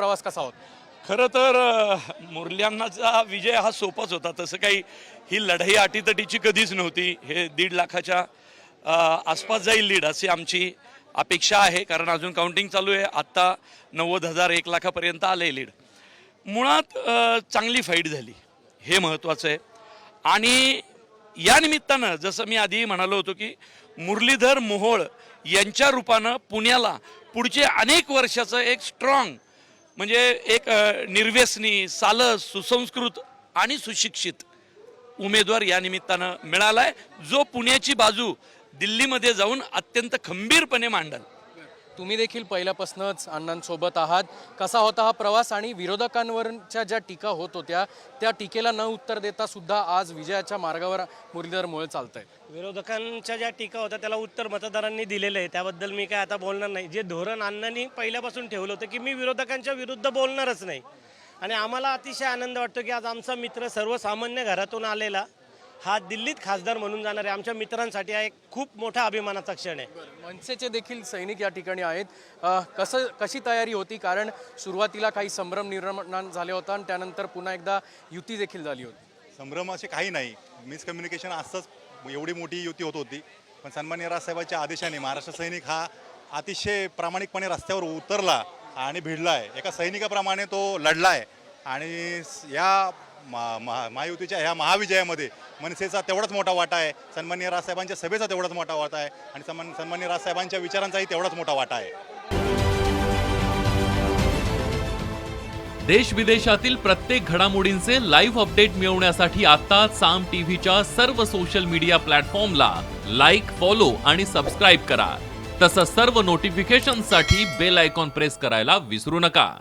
प्रवास कसा होता? खरं तर मुरल्यांनाचा विजय हा सोपाच होता. तसं काही ही लढाई अटीतटीची कधीच नव्हती. हे दीड लाखाच्या आसपास जाईल लीड अशी आमची अपेक्षा आहे. कारण अजून काउंटिंग चालू आहे. आत्ता नव्वद हजार एक लाखापर्यंत आले लीड. मुळात चांगली फाईट झाली. हे महत्त्वाचं आहे. आणि या निमित्तानं जसं मी आधी म्हणालो होतो की मुरलीधर मोहोळ यांच्या रूपानं पुण्याला पुढचे अनेक वर्षाचं एक स्ट्रॉंग म्हणजे एक निर्व्यसनी सालस सुसंस्कृत आणि सुशिक्षित उमेदवार या निमित्तानं मिळालाय. जो पुण्याची बाजू दिल्लीमध्ये जाऊन अत्यंत खंबीरपणे मांडल. तुम्ही देखील पहिल्यापासूनच अण्णांसोबत आहात. कसा होता हा प्रवास आणि विरोधकांवरच्या ज्या टीका होत होत्या त्या टीकेला न उत्तर देता सुद्धा आज विजयाच्या मार्गावर मुरलीधर मोहोळ चालत आहे विरोधकांच्या ज्या टीका होत्या त्याला उत्तर मतदारांनी दिलेलं आहे. त्याबद्दल मी काय आता बोलणार नाही. जे धोरण अण्णांनी पहिल्यापासून ठेवलं होतं की मी विरोधकांच्या विरुद्ध बोलणारच नाही. आणि आम्हाला अतिशय आनंद वाटतो की आज आमचा मित्र सर्वसामान्य घरातून आलेला हा दिल्लीत खासदार म्हणून जाणार आहे आमच्या मित्रांसाठी हा एक खूप मोठा अभिमानाचा क्षण आहे. मनसेचे देखील सैनिक या ठिकाणी आहेत. अ, कसं कशी तयारी होती? कारण सुरुवातीला काही संभ्रम निर्माण झाले होता आणि त्यानंतर पुन्हा एकदा युती देखील झाली होती. संभ्रम असे काही नाही. मिसकम्युनिकेशन असंच एवढी मोठी युती होत होती. पण सन्मान्य राजसाहेबांच्या आदेशाने महाराष्ट्र सैनिक हा अतिशय प्रामाणिकपणे रस्त्यावर उतरला आणि भिडला आहे एका सैनिकाप्रमाणे तो लढला आहे आणि स- या मा- महा- महायुतीच्या ह्या महाविजयामध्ये मनसेचा तेवढाच मोठा वाटा आहे सन्मान्य राजसाहेबांच्या सभेचा तेवढाच मोठा वाटा आहे आणि सन्मान सन्मान्य राजसाहेबांच्या विचारांचाही तेवढाच मोठा वाटा आहे. देश विदेशातील प्रत्येक घडामोडींचे लाईव्ह अपडेट मिळवण्यासाठी आता साम टीव्हीच्या सर्व सोशल मीडिया प्लॅटफॉर्मला लाईक फॉलो आणि सबस्क्राईब करा. तसंच सर्व नोटिफिकेशनसाठी बेल आयकॉन प्रेस करायला विसरू नका.